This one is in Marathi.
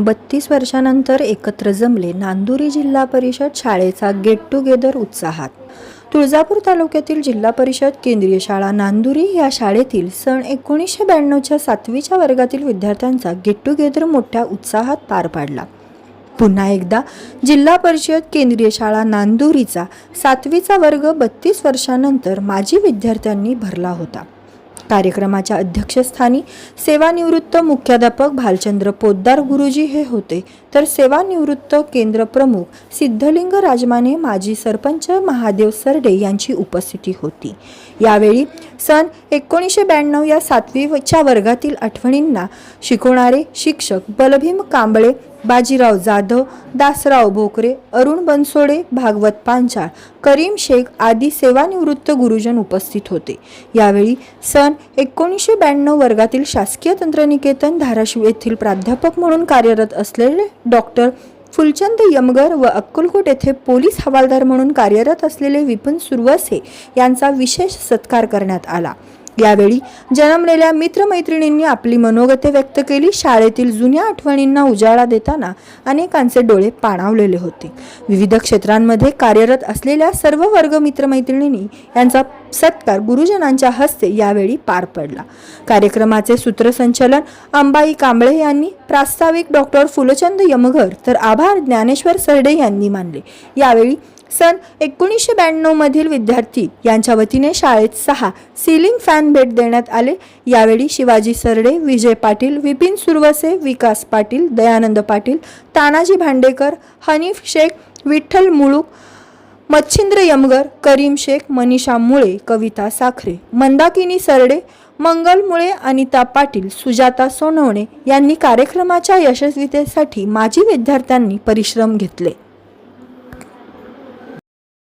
बत्तीस वर्षानंतर एकत्र जमले नांदुरी जिल्हा परिषद शाळेचा गेट टुगेदर उत्साहात. तुळजापूर तालुक्यातील जिल्हा परिषद केंद्रीय शाळा नांदुरी या शाळेतील सन एकोणीसशे ब्याण्णवच्या सातवीच्या वर्गातील विद्यार्थ्यांचा गेट टुगेदर मोठ्या उत्साहात पार पाडला. पुन्हा एकदा जिल्हा परिषद केंद्रीय शाळा नांदुरीचा सातवीचा वर्ग बत्तीस वर्षानंतर माजी विद्यार्थ्यांनी भरला होता. कार्यक्रमाच्या अध्यक्षस्थानी सेवानिवृत्त मुख्याध्यापक भालचंद्र पोद्दार गुरुजी हे होते. तर सेवानिवृत्त केंद्र प्रमुख सिद्धलिंग राजमाने माजी सरपंच महादेव सरडे यांची उपस्थिती होती. यावेळी सन एकोणीसशे ब्याण्णव या सातवीच्या वर्गातील आठवणींना शिकवणारे शिक्षक बलभीम कांबळे बाजीराव जाधव दासराव भोकरे अरुण बनसोडे भागवत पांचाळ करीम शेख आदी सेवानिवृत्त गुरुजन उपस्थित होते. यावेळी सन एकोणीसशे ब्याण्णव वर्गातील शासकीय तंत्रनिकेतन धाराशिव येथील प्राध्यापक म्हणून कार्यरत असलेले डॉक्टर फुलचंद यमगर व अक्कलकोट येथे पोलीस हवालदार म्हणून कार्यरत असलेले विपिन सुरवसे यांचा विशेष सत्कार करण्यात आला. यावेळी जन्मलेल्या मित्रमैत्रिणींनी आपली मनोगते व्यक्त केली. शाळेतील जुन्या आठवणींना उजाळा देताना अनेकांचे डोळे पाणावलेले होते. विविध क्षेत्रांमध्ये कार्यरत असलेल्या सर्व वर्ग मित्रमैत्रिणींनी यांचा सत्कार गुरुजनांच्या हस्ते यावेळी पार पडला. कार्यक्रमाचे सूत्रसंचलन अंबाई कांबळे यांनी प्रास्ताविक डॉक्टर फुलचंद यमघर तर आभार ज्ञानेश्वर सरडे यांनी मानले. यावेळी सन एकोणीसशे ब्याण्णवमधील विद्यार्थी यांच्या वतीने शाळेत सहा सिलिंग फॅन भेट देण्यात आले. यावेळी शिवाजी सरडे विजय पाटील विपिन सुरवसे विकास पाटील दयानंद पाटील तानाजी भांडेकर हनीफ शेख विठ्ठल मुळूक मच्छिंद्र यमगर करीम शेख मनीषा मुळे कविता साखरे मंदाकिनी सरडे मंगल मुळे अनिता पाटील सुजाता सोनवणे यांनी कार्यक्रमाच्या यशस्वीतेसाठी माजी विद्यार्थ्यांनी परिश्रम घेतले.